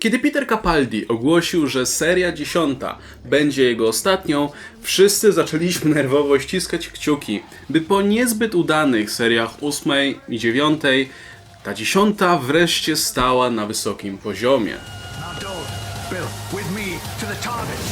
Kiedy Peter Capaldi ogłosił, że seria dziesiąta będzie jego ostatnią, wszyscy zaczęliśmy nerwowo ściskać kciuki, by po niezbyt udanych seriach ósmej i dziewiątej ta dziesiąta wreszcie stała na wysokim poziomie. Now, Bill, with me to the TARDIS.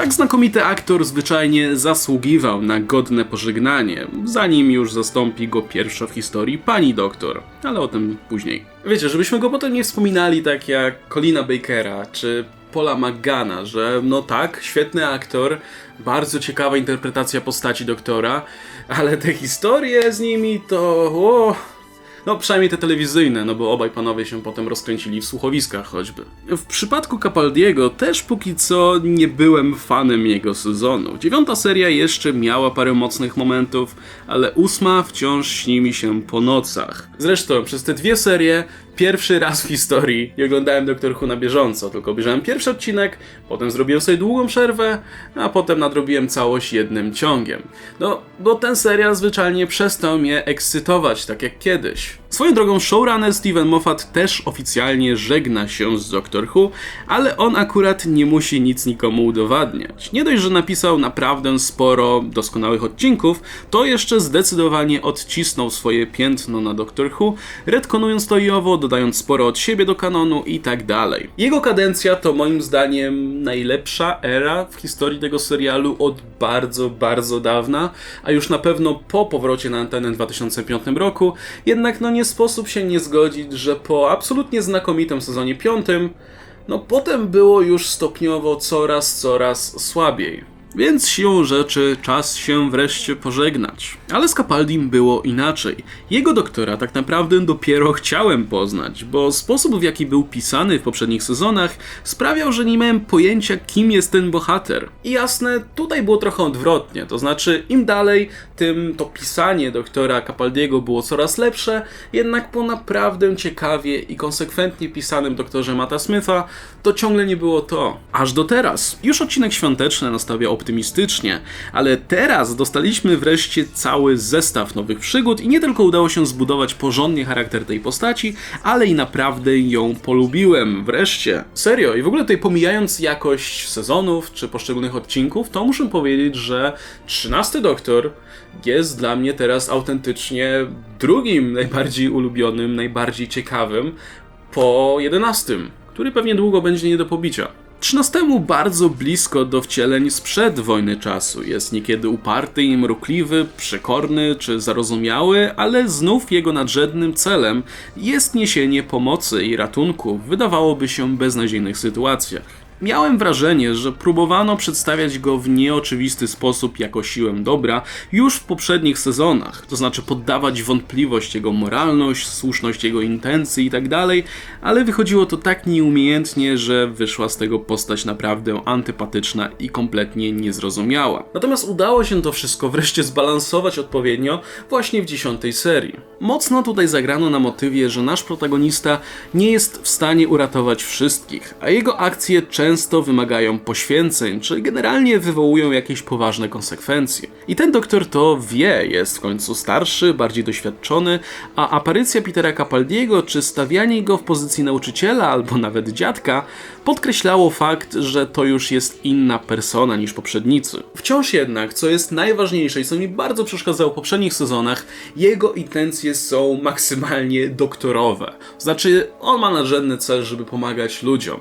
Tak znakomity aktor zwyczajnie zasługiwał na godne pożegnanie, zanim już zastąpi go pierwsza w historii pani doktor, ale o tym później. Wiecie, żebyśmy go potem nie wspominali tak jak Colina Bakera czy Paula McGanna, że no tak, świetny aktor, bardzo ciekawa interpretacja postaci doktora, ale te historie z nimi to... no, przynajmniej te telewizyjne, no bo obaj panowie się potem rozkręcili w słuchowiskach choćby. W przypadku Capaldiego też póki co nie byłem fanem jego sezonu. Dziewiąta seria jeszcze miała parę mocnych momentów, ale ósma wciąż śni mi się po nocach. Zresztą przez te dwie serie pierwszy raz w historii nie oglądałem Doktor Who na bieżąco, tylko obejrzałem pierwszy odcinek, potem zrobiłem sobie długą przerwę, a potem nadrobiłem całość jednym ciągiem. No, bo ten serial zwyczajnie przestał mnie ekscytować, tak jak kiedyś. Swoją drogą showrunner Steven Moffat też oficjalnie żegna się z Doctor Who, ale on akurat nie musi nic nikomu udowadniać. Nie dość, że napisał naprawdę sporo doskonałych odcinków, to jeszcze zdecydowanie odcisnął swoje piętno na Doctor Who, retkonując to i owo, dodając sporo od siebie do kanonu i tak dalej. Jego kadencja to moim zdaniem najlepsza era w historii tego serialu od bardzo, bardzo dawna, a już na pewno po powrocie na antenę w 2005 roku, jednak no nie sposób się nie zgodzić, że po absolutnie znakomitym sezonie piątym, no potem było już stopniowo coraz, coraz słabiej. Więc siłą rzeczy czas się wreszcie pożegnać. Ale z Capaldim było inaczej. Jego doktora tak naprawdę dopiero chciałem poznać, bo sposób w jaki był pisany w poprzednich sezonach sprawiał, że nie miałem pojęcia kim jest ten bohater. I jasne, tutaj było trochę odwrotnie, to znaczy im dalej, tym to pisanie doktora Capaldiego było coraz lepsze, jednak po naprawdę ciekawie i konsekwentnie pisanym doktorze Mata Smitha to ciągle nie było to. Aż do teraz. Już odcinek świąteczny nastawiał optymistycznie, ale teraz dostaliśmy wreszcie cały zestaw nowych przygód i nie tylko udało się zbudować porządnie charakter tej postaci, ale i naprawdę ją polubiłem. Wreszcie. Serio. I w ogóle tutaj pomijając jakość sezonów czy poszczególnych odcinków, to muszę powiedzieć, że 13 Doktor jest dla mnie teraz autentycznie drugim najbardziej ulubionym, najbardziej ciekawym po 11, który pewnie długo będzie nie do pobicia. 13 bardzo blisko do wcieleń sprzed wojny czasu. Jest niekiedy uparty i mrukliwy, przekorny czy zarozumiały, ale znów jego nadrzędnym celem jest niesienie pomocy i ratunku w wydawałoby się beznadziejnych sytuacjach. Miałem wrażenie, że próbowano przedstawiać go w nieoczywisty sposób jako siłę dobra już w poprzednich sezonach, to znaczy poddawać wątpliwość jego moralność, słuszność jego intencji itd., ale wychodziło to tak nieumiejętnie, że wyszła z tego postać naprawdę antypatyczna i kompletnie niezrozumiała. Natomiast udało się to wszystko wreszcie zbalansować odpowiednio właśnie w dziesiątej serii. Mocno tutaj zagrano na motywie, że nasz protagonista nie jest w stanie uratować wszystkich, a jego akcje często wymagają poświęceń, czy generalnie wywołują jakieś poważne konsekwencje. I ten doktor to wie, jest w końcu starszy, bardziej doświadczony, a aparycja Petera Capaldiego, czy stawianie go w pozycji nauczyciela albo nawet dziadka, podkreślało fakt, że to już jest inna persona niż poprzednicy. Wciąż jednak, co jest najważniejsze i co mi bardzo przeszkadzało w poprzednich sezonach, jego intencje są maksymalnie doktorowe. Znaczy, on ma nadrzędny cel, żeby pomagać ludziom.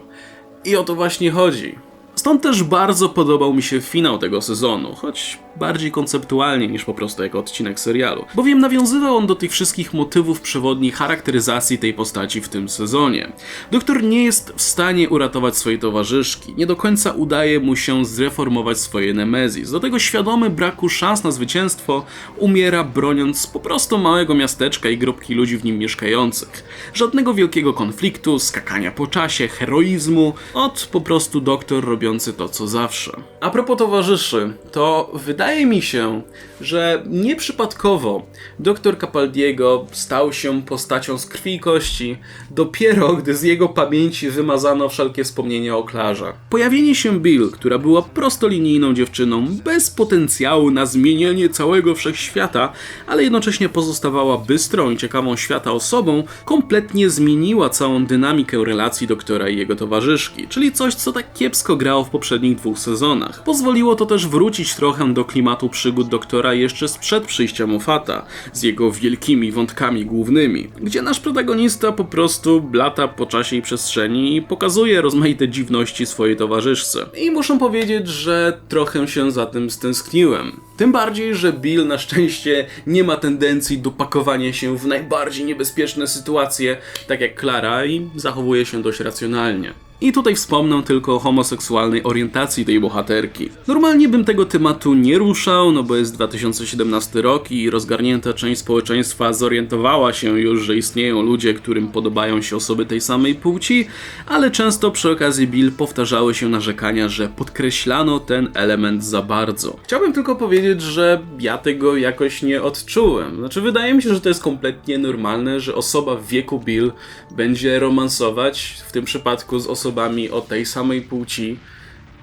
I o to właśnie chodzi. Stąd też bardzo podobał mi się finał tego sezonu, choć bardziej konceptualnie niż po prostu jako odcinek serialu, bowiem nawiązywał on do tych wszystkich motywów przewodnich charakteryzacji tej postaci w tym sezonie. Doktor nie jest w stanie uratować swojej towarzyszki, nie do końca udaje mu się zreformować swoje Nemezis, do tego świadomy braku szans na zwycięstwo umiera broniąc po prostu małego miasteczka i grupki ludzi w nim mieszkających. Żadnego wielkiego konfliktu, skakania po czasie, heroizmu, od po prostu doktor robiący to co zawsze. A propos towarzyszy, to wydaje wydaje mi się, że nieprzypadkowo dr Capaldiego stał się postacią z krwi i kości dopiero gdy z jego pamięci wymazano wszelkie wspomnienia o Klarze. Pojawienie się Bill, która była prostolinijną dziewczyną bez potencjału na zmienienie całego wszechświata, ale jednocześnie pozostawała bystrą i ciekawą świata osobą, kompletnie zmieniła całą dynamikę relacji doktora i jego towarzyszki, czyli coś, co tak kiepsko grało w poprzednich dwóch sezonach. Pozwoliło to też wrócić trochę do klimatu przygód doktora jeszcze sprzed przyjścia Moffata, z jego wielkimi wątkami głównymi, gdzie nasz protagonista po prostu lata po czasie i przestrzeni i pokazuje rozmaite dziwności swojej towarzyszce. I muszę powiedzieć, że trochę się za tym stęskniłem. Tym bardziej, że Bill na szczęście nie ma tendencji do pakowania się w najbardziej niebezpieczne sytuacje, tak jak Klara, i zachowuje się dość racjonalnie. I tutaj wspomnę tylko o homoseksualnej orientacji tej bohaterki. Normalnie bym tego tematu nie ruszał, no bo jest 2017 rok i rozgarnięta część społeczeństwa zorientowała się już, że istnieją ludzie, którym podobają się osoby tej samej płci, ale często przy okazji Bill powtarzały się narzekania, że podkreślano ten element za bardzo. Chciałbym tylko powiedzieć, że ja tego jakoś nie odczułem. Znaczy, wydaje mi się, że to jest kompletnie normalne, że osoba w wieku Bill będzie romansować, w tym przypadku z osobami o tej samej płci.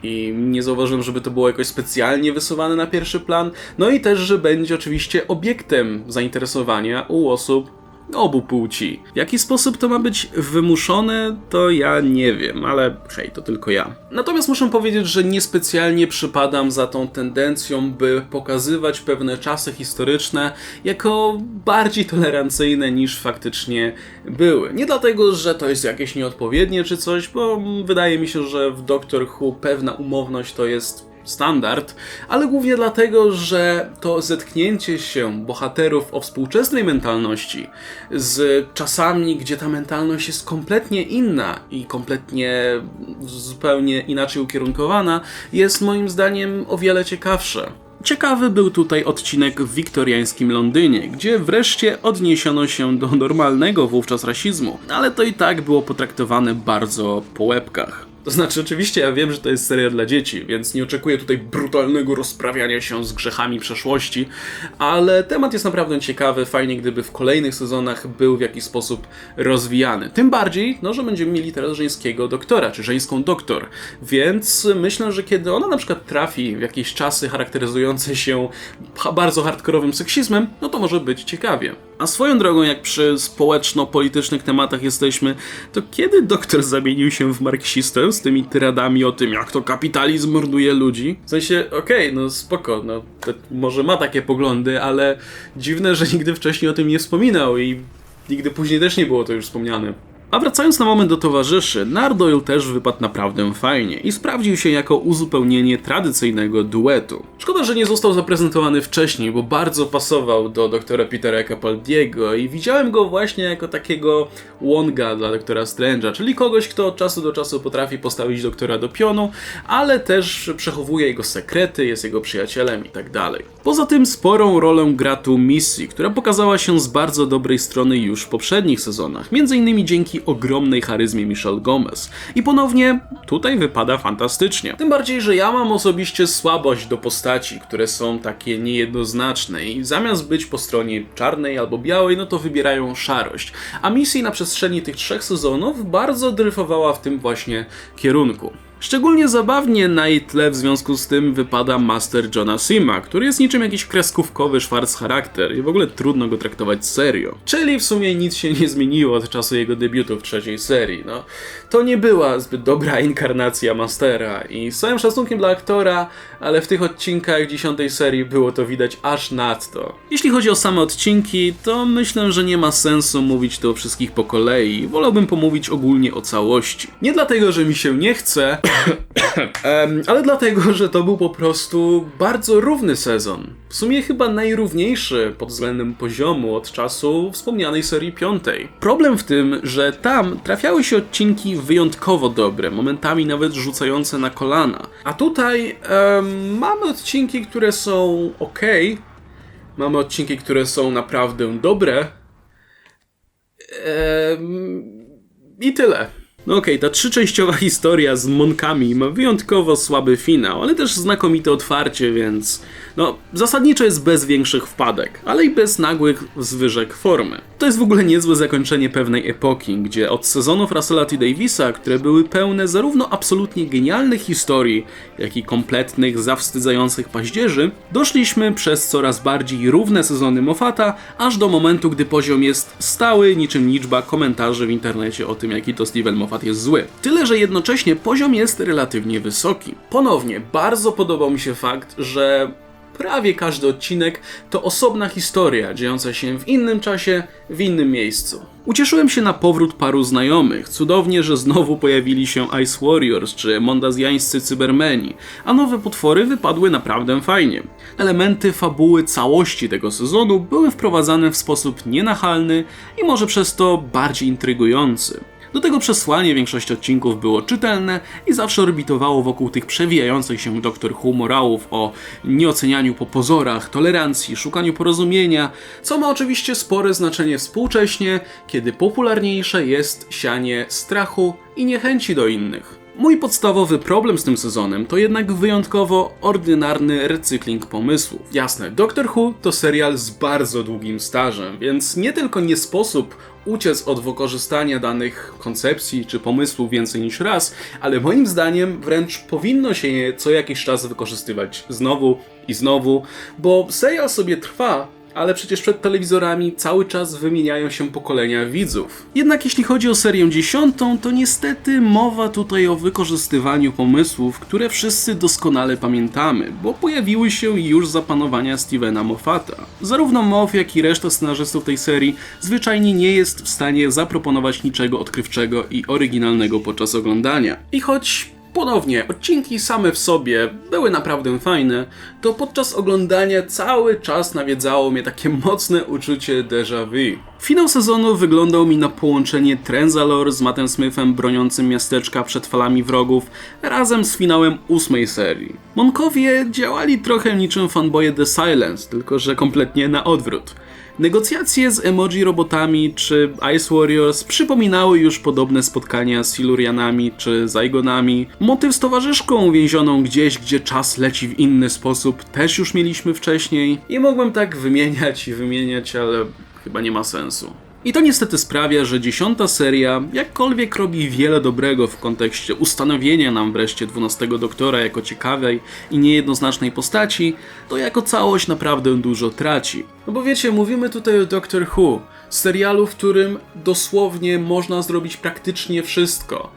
I nie zauważyłem, żeby to było jakoś specjalnie wysuwane na pierwszy plan. No i też, że będzie oczywiście obiektem zainteresowania u osób obu płci. W jaki sposób to ma być wymuszone, to ja nie wiem, ale hej, to tylko ja. Natomiast muszę powiedzieć, że niespecjalnie przypadam za tą tendencją, by pokazywać pewne czasy historyczne jako bardziej tolerancyjne niż faktycznie były. Nie dlatego, że to jest jakieś nieodpowiednie czy coś, bo wydaje mi się, że w Doctor Who pewna umowność to jest standard, ale głównie dlatego, że to zetknięcie się bohaterów o współczesnej mentalności z czasami, gdzie ta mentalność jest kompletnie inna i kompletnie zupełnie inaczej ukierunkowana, jest moim zdaniem o wiele ciekawsze. Ciekawy był tutaj odcinek w wiktoriańskim Londynie, gdzie wreszcie odniesiono się do normalnego wówczas rasizmu, ale to i tak było potraktowane bardzo po łebkach. To znaczy, oczywiście ja wiem, że to jest serial dla dzieci, więc nie oczekuję tutaj brutalnego rozprawiania się z grzechami przeszłości, ale temat jest naprawdę ciekawy, fajnie gdyby w kolejnych sezonach był w jakiś sposób rozwijany. Tym bardziej, no, że będziemy mieli teraz żeńskiego doktora, czy żeńską doktor, więc myślę, że kiedy ona na przykład trafi w jakieś czasy charakteryzujące się bardzo hardkorowym seksizmem, no to może być ciekawie. A swoją drogą, jak przy społeczno-politycznych tematach jesteśmy, to kiedy doktor zamienił się w marksistę z tymi tyradami o tym, jak to kapitalizm morduje ludzi? W sensie, okej, no spoko, no to może ma takie poglądy, ale dziwne, że nigdy wcześniej o tym nie wspominał i nigdy później też nie było to już wspomniane. A wracając na moment do towarzyszy, Nardoyle też wypadł naprawdę fajnie i sprawdził się jako uzupełnienie tradycyjnego duetu. Szkoda, że nie został zaprezentowany wcześniej, bo bardzo pasował do doktora Petera Capaldiego i widziałem go właśnie jako takiego Wonga dla doktora Strange'a, czyli kogoś, kto od czasu do czasu potrafi postawić doktora do pionu, ale też przechowuje jego sekrety, jest jego przyjacielem i tak dalej. Poza tym sporą rolę gra tu Missy, która pokazała się z bardzo dobrej strony już w poprzednich sezonach, m.in. dzięki ogromnej charyzmie Michelle Gomez. I ponownie tutaj wypada fantastycznie. Tym bardziej, że ja mam osobiście słabość do postaci, które są takie niejednoznaczne i zamiast być po stronie czarnej albo białej, no to wybierają szarość. A Missy na przestrzeni tych trzech sezonów bardzo dryfowała w tym właśnie kierunku. Szczególnie zabawnie na jej tle w związku z tym wypada Master Johna Sima, który jest niczym jakiś kreskówkowy szwarc charakter i w ogóle trudno go traktować serio. Czyli w sumie nic się nie zmieniło od czasu jego debiutu w trzeciej serii. No, to nie była zbyt dobra inkarnacja Mastera i z całym szacunkiem dla aktora, ale w tych odcinkach dziesiątej serii było to widać aż nadto. Jeśli chodzi o same odcinki, to myślę, że nie ma sensu mówić tu o wszystkich po kolei. Wolałbym pomówić ogólnie o całości. Nie dlatego, że mi się nie chce, Em, ale dlatego, że to był po prostu bardzo równy sezon. W sumie chyba najrówniejszy pod względem poziomu od czasu wspomnianej serii piątej. Problem w tym, że tam trafiały się odcinki wyjątkowo dobre, momentami nawet rzucające na kolana. A tutaj em, mamy odcinki, które są ok, mamy odcinki, które są naprawdę dobre. Em, I tyle. No okej, ta trzyczęściowa historia z Monkami ma wyjątkowo słaby finał, ale też znakomite otwarcie, więc No, zasadniczo jest bez większych wpadek, ale i bez nagłych zwyżek formy. To jest w ogóle niezłe zakończenie pewnej epoki, gdzie od sezonów Russella T. Davisa, które były pełne zarówno absolutnie genialnych historii, jak i kompletnych, zawstydzających paździerzy, doszliśmy przez coraz bardziej równe sezony Moffata, aż do momentu, gdy poziom jest stały, niczym liczba komentarzy w internecie o tym, jaki to Steven Moffat jest zły. Tyle, że jednocześnie poziom jest relatywnie wysoki. Ponownie, bardzo podobał mi się fakt, że prawie każdy odcinek to osobna historia dziejąca się w innym czasie, w innym miejscu. Ucieszyłem się na powrót paru znajomych. Cudownie, że znowu pojawili się Ice Warriors czy mondazjańscy cybermeni, a nowe potwory wypadły naprawdę fajnie. Elementy fabuły całości tego sezonu były wprowadzane w sposób nienachalny i może przez to bardziej intrygujący. Do tego przesłanie większość odcinków było czytelne i zawsze orbitowało wokół tych przewijających się Doktor Who morałów o nieocenianiu po pozorach, tolerancji, szukaniu porozumienia, co ma oczywiście spore znaczenie współcześnie, kiedy popularniejsze jest sianie strachu i niechęci do innych. Mój podstawowy problem z tym sezonem to jednak wyjątkowo ordynarny recykling pomysłów. Jasne, Doctor Who to serial z bardzo długim stażem, więc nie tylko nie sposób uciec od wykorzystania danych koncepcji czy pomysłów więcej niż raz, ale moim zdaniem wręcz powinno się je co jakiś czas wykorzystywać znowu i znowu, bo serial sobie trwa, ale przecież przed telewizorami cały czas wymieniają się pokolenia widzów. Jednak jeśli chodzi o serię dziesiątą, to niestety mowa tutaj o wykorzystywaniu pomysłów, które wszyscy doskonale pamiętamy, bo pojawiły się już za panowania Stevena Moffata. Zarówno Moff, jak i reszta scenarzystów tej serii zwyczajnie nie jest w stanie zaproponować niczego odkrywczego i oryginalnego podczas oglądania. I choć Ponownie, odcinki same w sobie były naprawdę fajne, to podczas oglądania cały czas nawiedzało mnie takie mocne uczucie déjà vu. Finał sezonu wyglądał mi na połączenie Trenzalore z Mattem Smithem broniącym miasteczka przed falami wrogów razem z finałem ósmej serii. Monkowie działali trochę niczym fanboye The Silence, tylko że kompletnie na odwrót. Negocjacje z emoji robotami czy Ice Warriors przypominały już podobne spotkania z Silurianami czy Zygonami. Motyw z towarzyszką uwięzioną gdzieś, gdzie czas leci w inny sposób, też już mieliśmy wcześniej. I mógłbym tak wymieniać i wymieniać, ale chyba nie ma sensu. I to niestety sprawia, że dziesiąta seria, jakkolwiek robi wiele dobrego w kontekście ustanowienia nam wreszcie 12 doktora jako ciekawej i niejednoznacznej postaci, to jako całość naprawdę dużo traci. No bo wiecie, mówimy tutaj o Doctor Who, serialu, w którym dosłownie można zrobić praktycznie wszystko.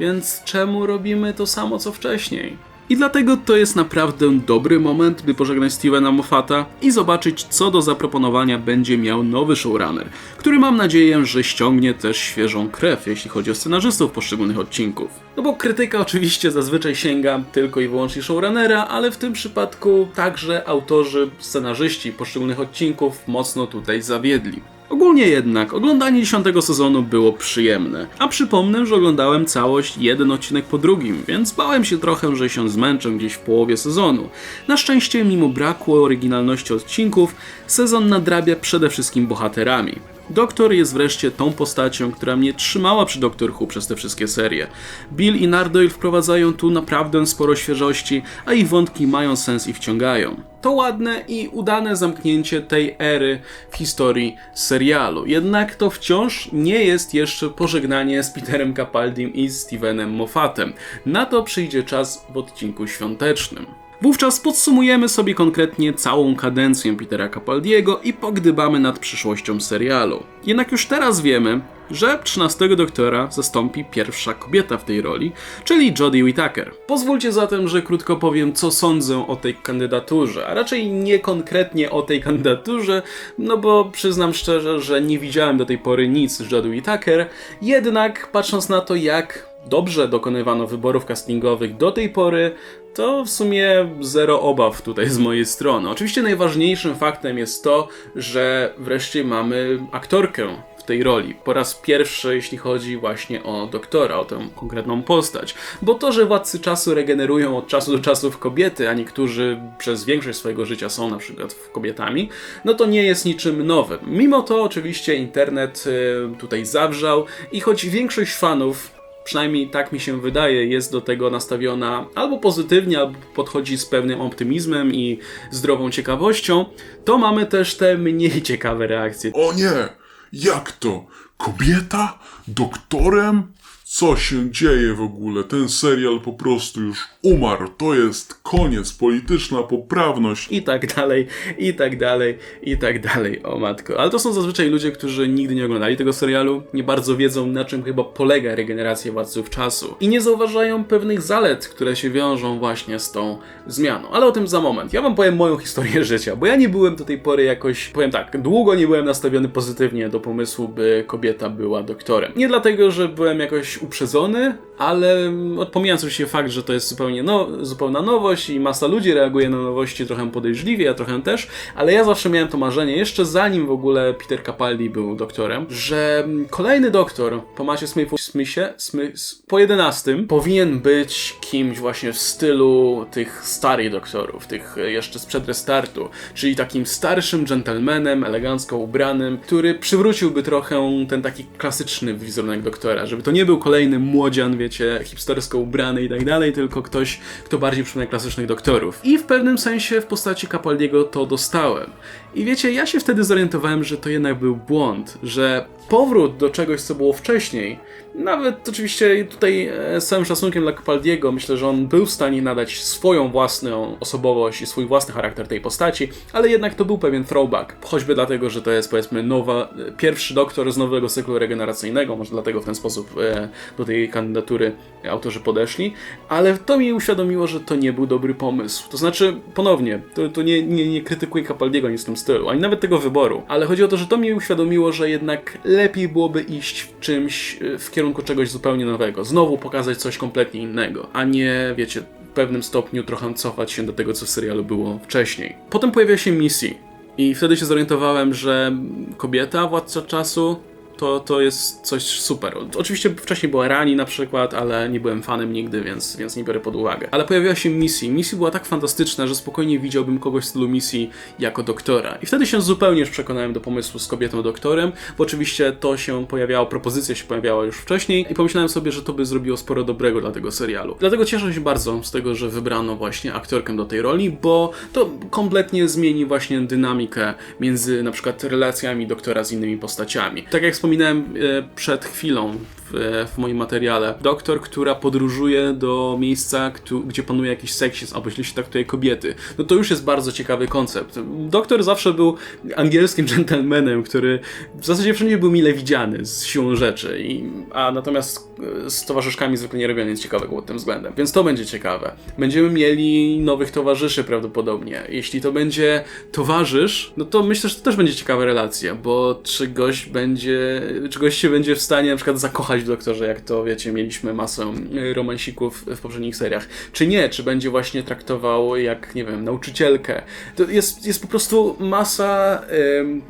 Więc czemu robimy to samo co wcześniej? I dlatego to jest naprawdę dobry moment, by pożegnać Stevena Moffata i zobaczyć, co do zaproponowania będzie miał nowy showrunner, który mam nadzieję, że ściągnie też świeżą krew, jeśli chodzi o scenarzystów poszczególnych odcinków. No bo krytyka oczywiście zazwyczaj sięga tylko i wyłącznie showrunnera, ale w tym przypadku także autorzy, scenarzyści poszczególnych odcinków mocno tutaj zawiedli. Ogólnie jednak, oglądanie 10 sezonu było przyjemne. A przypomnę, że oglądałem całość jeden odcinek po drugim, więc bałem się trochę, że się zmęczę gdzieś w połowie sezonu. Na szczęście, mimo braku oryginalności odcinków, sezon nadrabia przede wszystkim bohaterami. Doktor jest wreszcie tą postacią, która mnie trzymała przy Doctor Who przez te wszystkie serie. Bill i Nardoyle wprowadzają tu naprawdę sporo świeżości, a ich wątki mają sens i wciągają. To ładne i udane zamknięcie tej ery w historii serialu. Jednak to wciąż nie jest jeszcze pożegnanie z Peterem Capaldim i Stevenem Moffatem. Na to przyjdzie czas w odcinku świątecznym. Wówczas podsumujemy sobie konkretnie całą kadencję Petera Capaldiego i pogdybamy nad przyszłością serialu. Jednak już teraz wiemy, że 13 doktora zastąpi pierwsza kobieta w tej roli, czyli Jodie Whittaker. Pozwólcie zatem, że krótko powiem, co sądzę o tej kandydaturze, a raczej nie konkretnie o tej kandydaturze, no bo przyznam szczerze, że nie widziałem do tej pory nic z Jodie Whittaker, jednak patrząc na to, jak dobrze dokonywano wyborów castingowych do tej pory, to w sumie zero obaw tutaj z mojej strony. Oczywiście najważniejszym faktem jest to, że wreszcie mamy aktorkę w tej roli. Po raz pierwszy, jeśli chodzi właśnie o doktora, o tę konkretną postać. Bo to, że władcy czasu regenerują od czasu do czasu w kobiety, a niektórzy przez większość swojego życia są na przykład kobietami, no to nie jest niczym nowym. Mimo to oczywiście internet y, tutaj zawrzał i choć większość fanów przynajmniej tak mi się wydaje, jest do tego nastawiona albo pozytywnie, albo podchodzi z pewnym optymizmem i zdrową ciekawością, to mamy też te mniej ciekawe reakcje. O nie! Jak to? Kobieta? Doktorem? Co się dzieje w ogóle? Ten serial po prostu już umarł. To jest koniec. Polityczna poprawność. I tak dalej, i tak dalej, i tak dalej, o matko. Ale to są zazwyczaj ludzie, którzy nigdy nie oglądali tego serialu, nie bardzo wiedzą na czym chyba polega regeneracja Władców Czasu i nie zauważają pewnych zalet, które się wiążą właśnie z tą zmianą. Ale o tym za moment. Ja wam powiem moją historię życia, bo ja nie byłem do tej pory jakoś, powiem tak, długo nie byłem nastawiony pozytywnie do pomysłu, by kobieta była doktorem. Nie dlatego, że byłem jakoś uprzedzony, ale mm, pomijając oczywiście fakt, że to jest zupełnie no, zupełna nowość i masa ludzi reaguje na nowości trochę podejrzliwie, ja trochę też, ale ja zawsze miałem to marzenie, jeszcze zanim w ogóle Peter Capaldi był doktorem, że mm, kolejny doktor po Macie Smithu, Smithie, Smith, po 11 powinien być kimś właśnie w stylu tych starych doktorów, tych e, jeszcze sprzed restartu, czyli takim starszym gentlemanem, elegancko ubranym, który przywróciłby trochę ten taki klasyczny wizerunek doktora, żeby to nie był kolejny młodzian, wiecie, hipstersko ubrany i tak dalej, tylko ktoś, kto bardziej przypomina klasycznych doktorów. I w pewnym sensie w postaci Capaldiego to dostałem. I wiecie, ja się wtedy zorientowałem, że to jednak był błąd, że powrót do czegoś, co było wcześniej, nawet oczywiście tutaj e, z całym szacunkiem dla Capaldiego, myślę, że on był w stanie nadać swoją własną osobowość i swój własny charakter tej postaci, ale jednak to był pewien throwback. Choćby dlatego, że to jest powiedzmy nowa, pierwszy doktor z nowego cyklu regeneracyjnego, może dlatego w ten sposób e, do tej kandydatury autorzy podeszli, ale to mi uświadomiło, że to nie był dobry pomysł. To znaczy, ponownie, to, to nie, nie, nie krytykuję Capaldiego nic w tym stylu, ani nawet tego wyboru, ale chodzi o to, że to mi uświadomiło, że jednak lepiej byłoby iść w czymś e, w kierunku czegoś zupełnie nowego. Znowu pokazać coś kompletnie innego, a nie, wiecie, w pewnym stopniu trochę cofać się do tego, co w serialu było wcześniej. Potem pojawia się Missy. I wtedy się zorientowałem, że kobieta, władca czasu, to, to jest coś super. Oczywiście wcześniej była Rani na przykład, ale nie byłem fanem nigdy, więc, więc nie biorę pod uwagę. Ale pojawiła się Missy. Missy była tak fantastyczna, że spokojnie widziałbym kogoś w stylu Missy jako doktora. I wtedy się zupełnie już przekonałem do pomysłu z kobietą doktorem, bo oczywiście to się pojawiało, propozycja się pojawiała już wcześniej i pomyślałem sobie, że to by zrobiło sporo dobrego dla tego serialu. Dlatego cieszę się bardzo z tego, że wybrano właśnie aktorkę do tej roli, bo to kompletnie zmieni właśnie dynamikę między na przykład relacjami doktora z innymi postaciami. Tak jak wspominałem e, przed chwilą w, w moim materiale, doktor, która podróżuje do miejsca, gdzie panuje jakiś seksizm, albo jeśli się traktuje kobiety, no to już jest bardzo ciekawy koncept. Doktor zawsze był angielskim gentlemanem, który w zasadzie wszędzie był mile widziany z siłą rzeczy, i, a natomiast e, z towarzyszkami zwykle nie robią nic ciekawego pod tym względem. Więc to będzie ciekawe. Będziemy mieli nowych towarzyszy prawdopodobnie. Jeśli to będzie towarzysz, no to myślę, że to też będzie ciekawa relacja, bo czy gość będzie, czy się będzie w stanie na przykład zakochać w doktorze, jak to wiecie, mieliśmy masę y, romansików w poprzednich seriach. Czy nie, czy będzie właśnie traktował jak, nie wiem, nauczycielkę. To jest, jest po prostu masa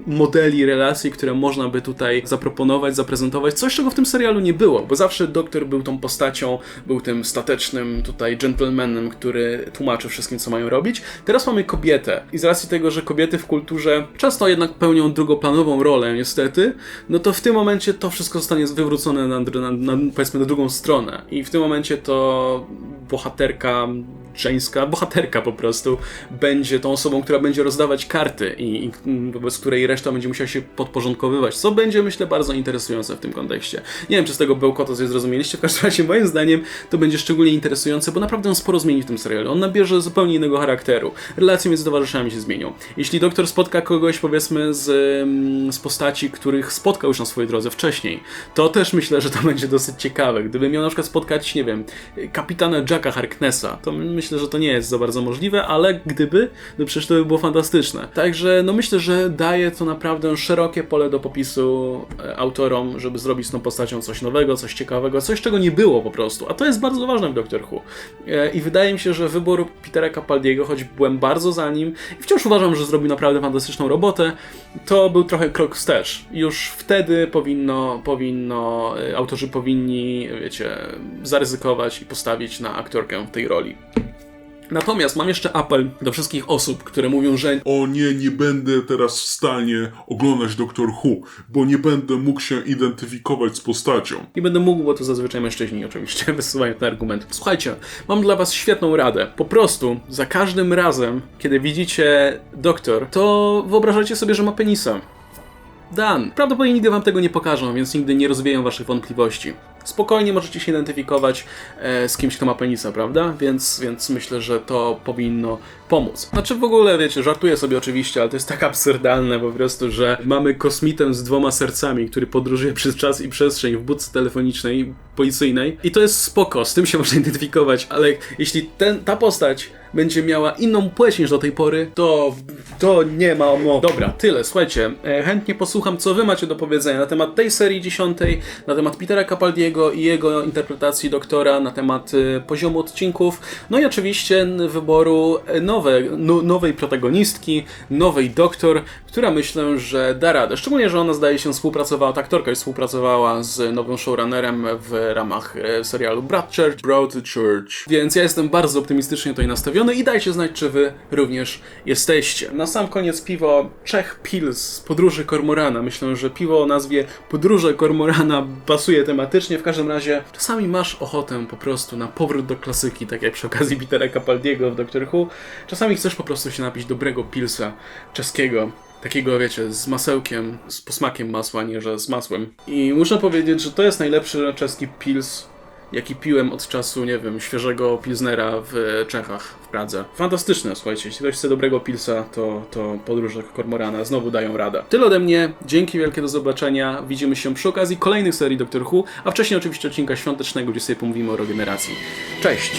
modeli relacji, które można by tutaj zaproponować, zaprezentować. Coś, czego w tym serialu nie było, bo zawsze doktor był tą postacią, był tym statecznym tutaj gentlemanem, który tłumaczy wszystkim, co mają robić. Teraz mamy kobietę i z racji tego, że kobiety w kulturze często jednak pełnią drugoplanową rolę, niestety, no to w tym momencie to wszystko zostanie wywrócone na, na, na powiedzmy na drugą stronę i w tym momencie to bohaterka żeńska, bohaterka po prostu, będzie tą osobą, która będzie rozdawać karty i, i wobec której reszta będzie musiała się podporządkowywać, co będzie, myślę, bardzo interesujące w tym kontekście. Nie wiem, czy z tego bełkota coś zrozumieliście, w każdym razie moim zdaniem to będzie szczególnie interesujące, bo naprawdę on sporo zmieni w tym serialu. On nabierze zupełnie innego charakteru. Relacje między towarzyszami się zmienią. Jeśli doktor spotka kogoś, powiedzmy, z, mm, z postaci, których spotkał już na swojej drodze wcześniej, to też myślę, że to będzie dosyć ciekawe. Gdyby miał na przykład spotkać, nie wiem, kapitana Jacka Harknessa, to myślę, że to nie jest za bardzo możliwe, ale gdyby, no przecież to by było fantastyczne. Także no myślę, że daje to naprawdę szerokie pole do popisu e, autorom, żeby zrobić z tą postacią coś nowego, coś ciekawego, coś czego nie było po prostu. A to jest bardzo ważne w Doctor Who. E, I wydaje mi się, że wybór Petera Capaldiego, choć byłem bardzo za nim i wciąż uważam, że zrobił naprawdę fantastyczną robotę, to był trochę krok wstecz. Już wtedy powinno, powinno, e, autorzy powinni, wiecie, zaryzykować i postawić na aktorkę w tej roli. Natomiast mam jeszcze apel do wszystkich osób, które mówią, że O nie, nie będę teraz w stanie oglądać Doctor Who, bo nie będę mógł się identyfikować z postacią. Nie będę mógł, bo to zazwyczaj mężczyźni oczywiście wysyłają ten argument. Słuchajcie, mam dla was świetną radę. Po prostu za każdym razem, kiedy widzicie doktor, to wyobrażacie sobie, że ma penisa. Dan. Prawdopodobnie nigdy wam tego nie pokażą, więc nigdy nie rozwieją waszych wątpliwości. Spokojnie możecie się identyfikować e, z kimś, kto ma penisa, prawda? Więc, więc myślę, że to powinno pomóc. Znaczy w ogóle, wiecie, żartuję sobie oczywiście, ale to jest tak absurdalne po prostu, że mamy kosmitę z dwoma sercami, który podróżuje przez czas i przestrzeń w budce telefonicznej, policyjnej. I to jest spoko, z tym się można identyfikować, ale jeśli ten, ta postać będzie miała inną płeć niż do tej pory, to, to nie ma mowy. Dobra, tyle, słuchajcie, e, chętnie posłucham, co wy macie do powiedzenia na temat tej serii dziesiątej, na temat Petera Capaldiego i jego interpretacji doktora, na temat e, poziomu odcinków, no i oczywiście wyboru e, nowe, no, nowej protagonistki, nowej doktor, która myślę, że da radę. Szczególnie, że ona zdaje się współpracowała, ta aktorka już współpracowała z nowym showrunnerem w ramach e, serialu Broadchurch. Broadchurch. Więc ja jestem bardzo optymistycznie tutaj nastawiony i dajcie znać, czy wy również jesteście. Na sam koniec piwo Czech Pils z Podróży Kormorana. Myślę, że piwo o nazwie Podróże Kormorana pasuje tematycznie. W każdym razie czasami masz ochotę po prostu na powrót do klasyki, tak jak przy okazji Petera Capaldiego w Doctor Who. Czasami chcesz po prostu się napić dobrego pilsa czeskiego. Takiego, wiecie, z masełkiem, z posmakiem masła, nie że z masłem. I muszę powiedzieć, że to jest najlepszy czeski pils, jaki piłem od czasu, nie wiem, świeżego pilsnera w Czechach, w Pradze. Fantastyczne, słuchajcie, jeśli ktoś chce dobrego pilsa, to, to podróże Kormorana znowu dają radę. Tyle ode mnie, dzięki wielkie, do zobaczenia, widzimy się przy okazji kolejnych serii Doctor Who, a wcześniej oczywiście odcinka świątecznego, gdzie sobie pomówimy o regeneracji. Cześć!